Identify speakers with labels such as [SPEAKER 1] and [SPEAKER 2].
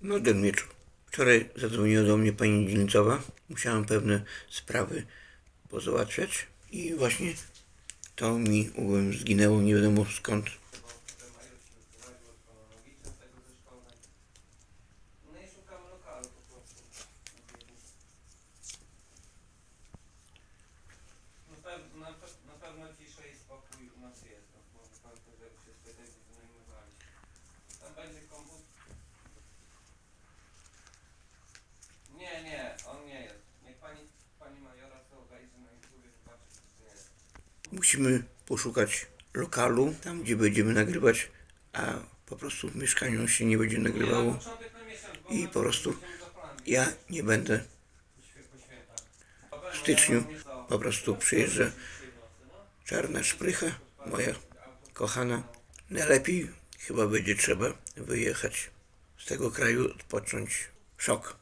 [SPEAKER 1] No ten wieczór. Wczoraj zadzwoniła do mnie pani dzielnicowa. Musiałem pewne sprawy pozałatwiać i właśnie to mi ogółem zginęło nie wiadomo skąd.
[SPEAKER 2] No. Na, pew- na, pe- na pewno spokój u nas jest, no, bo pan że się wtedy wynajmowaliśmy. Tam będzie komputer. Nie, nie, on nie jest. Niech pani, pani majora to obejrzy na YouTubie, zobaczy, co to jest.
[SPEAKER 1] Musimy poszukać lokalu, tam gdzie będziemy nagrywać, a po prostu w mieszkaniu się nie będzie
[SPEAKER 2] Nie, na
[SPEAKER 1] nagrywało.
[SPEAKER 2] początek na miesiąc, bo
[SPEAKER 1] I
[SPEAKER 2] my
[SPEAKER 1] po prostu
[SPEAKER 2] będziemy.
[SPEAKER 1] Ja nie będę
[SPEAKER 2] Po świe- po świętach.
[SPEAKER 1] w styczniu,
[SPEAKER 2] Ja mam
[SPEAKER 1] po prostu
[SPEAKER 2] nocy, no.
[SPEAKER 1] czarna szprycha, moja kochana. Najlepiej chyba będzie trzeba wyjechać z tego kraju, odpocząć. Szok.